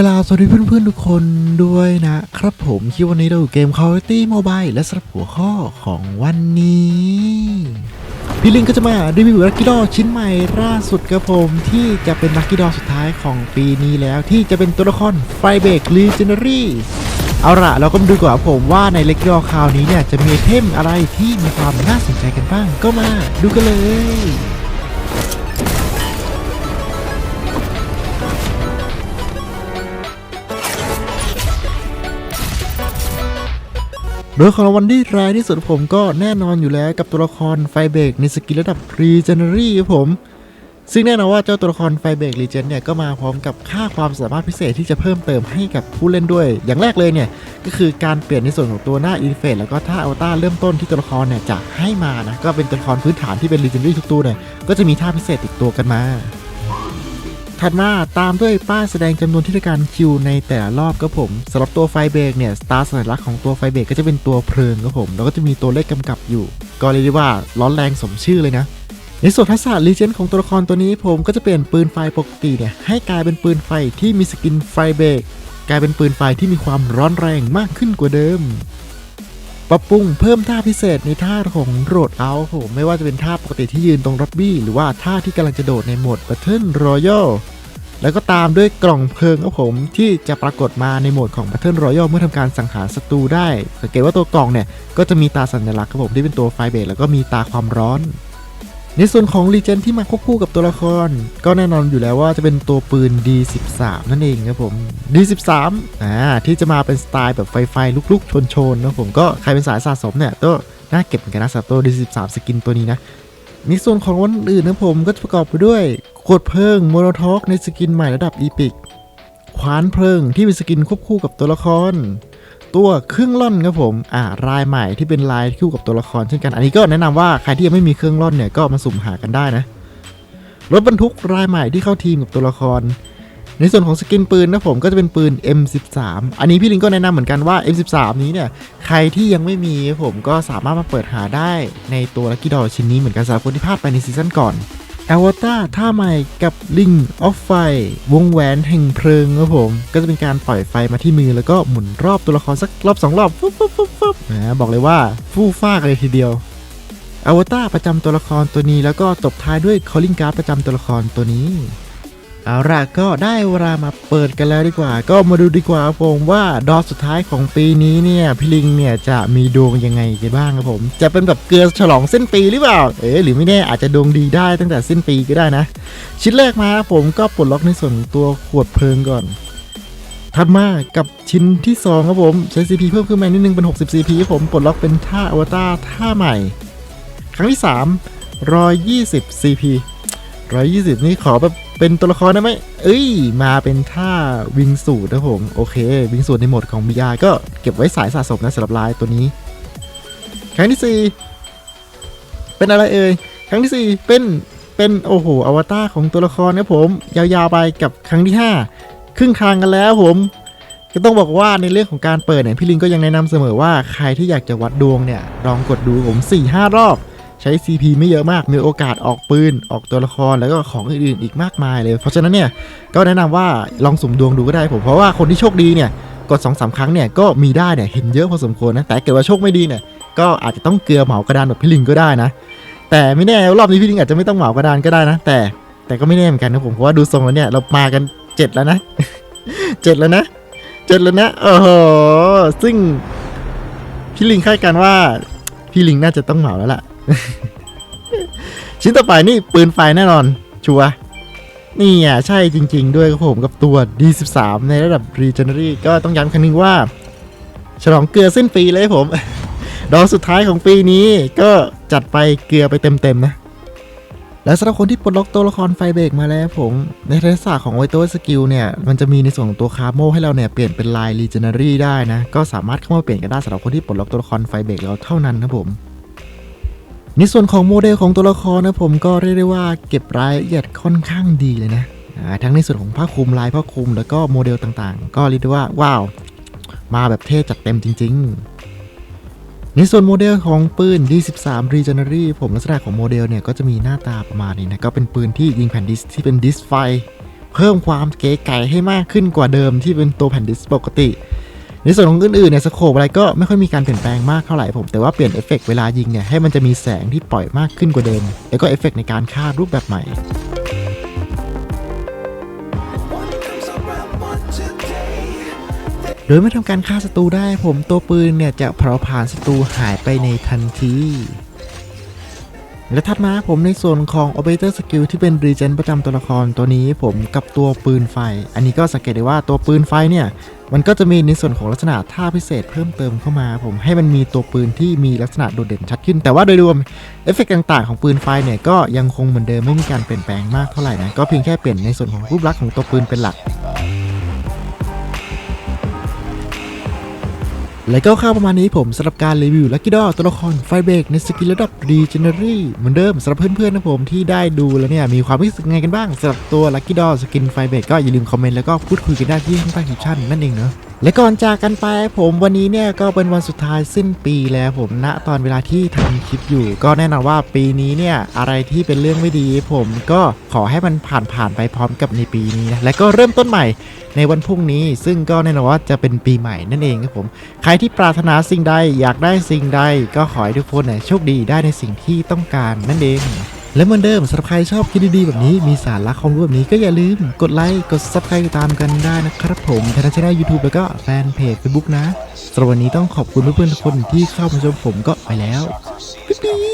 กล่าวสวัสดีเพื่อนๆทุกคนด้วยนะครับผมคิดวันนี้เราอยู่เกม Call of Duty Mobile และสำหรับหัวข้อของวันนี้ พี่ลิงก็จะมารีวิวลักกี้ดอชิ้นใหม่ล่าสุดครับผมที่จะเป็นลักกี้ดอสุดท้ายของปีนี้แล้วที่จะเป็นตัวละครไฟเบรกลีเจน a รีเอาละเราก็มาดูก่อนครับผมว่าในลักกี้ดอคราวนี้เนี่ยจะมีเทมอะไรที่มีความน่าสนใจกันบ้างก็มาดูกันเลย โดยของรางวัลที่แรงที่สุดผมก็แน่นอนอยู่แล้วกับตัวละครไฟเบรกในสกิลระดับ Regenerary ครับผม ซึ่งแน่นอนว่าเจ้าตัวละครไฟเบรกรีเจนเนี่ยก็มาพร้อมกับค่าความสามารถพิเศษที่จะเพิ่มเติมให้กับผู้เล่นด้วย อย่างแรกเลยเนี่ยก็คือการเปลี่ยนในส่วนของตัวหน้าอินเฟสแล้วก็ท่าอวตารเริ่มต้นที่ตัวละครเนี่ยจะให้มานะก็เป็นตัวละครพื้นฐานที่เป็น Legendary ทุกตัวเนี่ยก็จะมีท่าพิเศษติดตัวกันมา ถัดมาตามด้วยป้ายแสดงจำนวนที่การคิวในแต่ละรอบครับผมสำหรับตัวไฟเบรกเนี่ยสตาร์สัญลักษณ์ของตัวไฟเบรกก็จะเป็นตัวเพลิงครับผมแล้วก็จะมีตัวเลขกำกับอยู่ ก็เรียกได้ว่าร้อนแรงสมชื่อเลยนะในส่วนทักษะรีเจนของตัวละครตัวนี้ผมก็จะเปลี่ยนปืนไฟปกติเนี่ยให้กลายเป็นปืนไฟที่มีสกินไฟเบรกกลายเป็นปืนไฟที่มีความร้อนแรงมากขึ้นกว่าเดิม ปรับปรุงเพิ่มท่าพิเศษในท่าของโรดเอาผมไม่ว่าจะเป็นท่าปกติที่ยืนตรงรับบี้ หรือว่าท่าที่กำลังจะโดดในโหมด Battle Royale แล้วก็ตามด้วยกล่องเพลิงครับผมที่จะปรากฏมาในโหมดของ Battle Royale เมื่อทำการสังหารศัตรูได้ สังเกตว่าตัวกล่องเนี่ย ก็จะมีตาสัญลักษณ์ครับผมที่เป็นตัวไฟเบรแล้วก็มีตาความร้อน ในส่วนของรีเจนที่มาควบคู่กับตัวละคร ก็แน่นอนอยู่แล้วว่าจะเป็นตัวปืน D13 นั่นเองครับผม D13 อ่าที่จะมาเป็นสไตล์แบบไฟไฟลุกๆ ชนๆนะผมก็ใครเป็นสายสะสมเนี่ยก็น่าเก็บเหมือนกันนะสำหรับตัว D13 สกินตัวนี้นะในส่วนของวันอื่นนะผมก็จะประกอบไปด้วยขวดเพลิงโมโนท็อกในสกินใหม่ระดับอีพิกขวานเพลิงที่เป็นสกินควบคู่กับตัวละคร ตัวเครื่องล่อนครับผมอ่ารายใหม่ที่เป็นลายคู่กับตัวละครเช่นกัน อันนี้ก็แนะนำว่าใครที่ยังไม่มีเครื่องล่อนเนี่ยก็มาสุ่มหากันได้นะ รถบรรทุกรายใหม่ที่เข้าทีมกับตัวละคร ในส่วนของสกินปืนนะผมก็จะเป็นปืน M13 อันนี้พี่ลิงก็แนะนำเหมือนกันว่า M13 นี้เนี่ยใครที่ยังไม่มีผมก็สามารถมาเปิดหาได้ในตัวลักกี้ดอชิ้นนี้เหมือนกันสำหรับคนที่พลาดไปในซีซั่นก่อน อวตารท่าใหม่กับลิงออฟไฟวงแหวนแห่งเพลิงครับผม ก็จะเป็นการปล่อยไฟมาที่มือแล้วก็หมุนรอบตัวละครสักรอบสองรอบฟุ๊บฟุ๊บฟุ๊บฟุ๊บนะบอกเลยว่าฟู่ฟ้ากเลยทีเดียวอวตารประจำตัวละครตัวนี้แล้วก็ตบท้ายด้วยคอลลิงการ์ดประจำตัวละครตัวนี้ เอาล่ะก็ได้เวลามาเปิดกันแล้วดีกว่า ก็มาดูดีกว่าผมว่าดอสสุดท้ายของปีนี้เนี่ยพี่ลิงเนี่ยจะมีดวงยังไงกันบ้างครับผม จะเป็นแบบเกลือฉลองสิ้นปีหรือเปล่า เอ๊ะหรือไม่แน่อาจจะดวงดีได้ตั้งแต่สิ้นปีก็ได้นะ ชิ้นแรกมาครับผมก็ปลดล็อกในส่วนตัวขวดเพลิงก่อนถัดมากับชิ้นที่ 2 ครับผม ใช้ CP เพิ่มขึ้นมานิดนึงเป็น 60 CP ครับผมปลดล็อกเป็นท่าอวตารท่าใหม่ ครั้งที่ 3 120 CP 120 นี่ขอแบบ เป็นตัวละครได้ไหมเอ้ย มาเป็นท่าวิงสูตรนะผม โอเค วิงสูตรในโหมดของ BR ก็เก็บไว้สายสะสมนะสำหรับลายตัวนี้ ครั้งที่ 4 เป็นอะไรเอ่ย ครั้งที่ 4 เป็น เป็นโอ้โห อวตารของตัวละครนะผม ยาวๆไปกับครั้งที่ 5 ครึ่งทางกันแล้วผมก็ต้องบอกว่าในเรื่องของการเปิดเนี่ยพี่ลิงก็ยังแนะนำเสมอว่าใครที่อยากจะวัดดวงเนี่ยลองกดดูผม4-5 รอบ ใช้ CP ไม่เยอะมาก มีโอกาสออกปืน ออกตัวละคร แล้วก็ของอื่นๆอีกมากมายเลย เพราะฉะนั้นเนี่ย ก็แนะนำว่าลองสุ่มดวงดูก็ได้ผม เพราะว่าคนที่โชคดีเนี่ย กด2อสาครั้งเนี่ย ก็มีได้เนี่ย เห็นเยอะพอสมควรนะ แต่เกิดว่าโชคไม่ดีเนี่ย ก็อาจจะต้องเกลือเหมากระดานแบบพี่ลิงก็ได้นะ แต่ไม่แน่รอบนี้พี่ลิงอาจจะไม่ต้องเหมากระดานก็ได้นะ แต่แต่ก็ไม่แน่เหมือนกันนะผม เพราะว่าดูทรงแล้วเนี่ย เรามากันเจ็ดแล้วนะเจ็ดแล้วนะเจ็ดแล้วนะ โอ้โห ซึ่งพี่ลิงคาดการณ์ว่าพี่ลิงน่าจะต้องเหมาแล้วล่ะ ชิ้นต่อไปนี่ปืนไฟแน่นอน ชัวนี่อะใช่จริง ๆ ด้วยครับผมกับตัว D13 ในระดับ Regenerary ก็ต้องย้ำครั้งหนึงว่า ฉลองเกลือสิ้นปีเลยผม ดอกสุดท้ายของปีนี้ก็จัดไปเกลือไปเต็ม ๆ นะ และสำหรับคนที่ปลดล็อกตัวละครไฟเบรกมาแล้วผม ในทักษะของไวโตสกิลเนี่ย มันจะมีในส่วนของตัวคาร์โมให้เราเนี่ย เปลี่ยนเป็นลาย Regenerary ได้นะ ก็สามารถเข้ามาเปลี่ยนกันได้สำหรับคนที่ปลดล็อกตัวละครไฟเบรกแล้วเท่านั้นครับผม ในส่วนของโมเดลของตัวละครนะผมก็เรียกได้ว่าเก็บรายละเอียดค่อนข้างดีเลยนะทั้งในส่วนของผ้าคลุมลายผ้าคลุมแล้วก็โมเดลต่างๆ ก็เรียกได้ว่าว้าวมาแบบเท่จัดเต็มจริง ๆ ในส่วนโมเดลของปืน D13 Regenerary ผมลักษณะของโมเดลเนี่ยก็จะมีหน้าตาประมาณนี้นะก็เป็นปืนที่ยิงแผ่นดิสที่เป็นดิสไฟ เพิ่มความเก๋ไก๋ให้มากขึ้นกว่าเดิมที่เป็นตัวแผ่นดิสปกติ ในส่วนของอื่นๆเนี่ยสโคปอะไรก็ไม่ค่อยมีการเปลี่ยนแปลงมากเท่าไหร่ผม แต่ว่าเปลี่ยนเอฟเฟกต์เวลายิงเนี่ยให้มันจะมีแสงที่ปล่อยมากขึ้นกว่าเดิม แล้วก็เอฟเฟกต์ในการฆ่ารูปแบบใหม่โดยเมื่อทำการฆ่าศัตรูได้ผมตัวปืนเนี่ยจะเผาผ่านศัตรูหายไปในทันที และถัดมาผมในส่วนของ Operator Skill ที่เป็น Regen ประจำตัวละครตัวนี้ผมกับตัวปืนไฟ อันนี้ก็สังเกตได้ว่าตัวปืนไฟเนี่ย มันก็จะมีในส่วนของลักษณะท่าพิเศษเพิ่มเติมเข้ามา ผมให้มันมีตัวปืนที่มีลักษณะโดดเด่นชัดขึ้น แต่ว่าโดยรวมเอฟเฟกต์ต่างๆของปืนไฟเนี่ยก็ยังคงเหมือนเดิมไม่มีการเปลี่ยนแปลงมากเท่าไหร่นะก็เพียงแค่เปลี่ยนในส่วนของรูปลักษณ์ของตัวปืนเป็นหลัก และก็ข้าวประมาณนี้ผมสำหรับการรีวิวลักกี้ดอตัวละครไฟเบรกในสกิลระดับ Regenerary เหมือนเดิมสำหรับเพื่อนๆนะผมที่ได้ดูแล้วเนี่ย มีความรู้สึกไงกันบ้างสำหรับตัวลักกี้ดอสกินไฟเบรกก็อย่าลืมคอมเมนต์แล้วก็พูดคุยกันได้ที่ข้างใต้คลิปชั่นนั่นเองเนาะ และก่อนจากกันไปผมวันนี้เนี่ยก็เป็นวันสุดท้ายสิ้นปีแล้วผมณตอนเวลาที่ทำคลิปอยู่ ก็แน่นอนว่าปีนี้เนี่ยอะไรที่เป็นเรื่องไม่ดี ผมก็ขอให้มันผ่านผ่านไปพร้อมกับในปีนี้นะและก็เริ่มต้นใหม่ในวันพรุ่งนี้ ซึ่งก็แน่นอนว่าจะเป็นปีใหม่นั่นเองครับผมใครที่ปรารถนาสิ่งใดอยากได้สิ่งใด ก็ขอให้ทุกคนเนี่ยโชคดีได้ในสิ่งที่ต้องการนั่นเอง และเหมือนเดิมสำหรับใครชอบคลิปดีๆแบบนี้มีสาระความรู้แบบนี้ก็อย่าลืมกดไลค์กด subscribe ติดตามกันได้นะครับผมทางช่องยูทูบแล้วก็แฟนเพจ Facebook นะสำหรับวันนี้ต้องขอบคุณเพื่อนๆทุกคนที่เข้ามาชมผมก็ไปแล้ว ปิ๊บ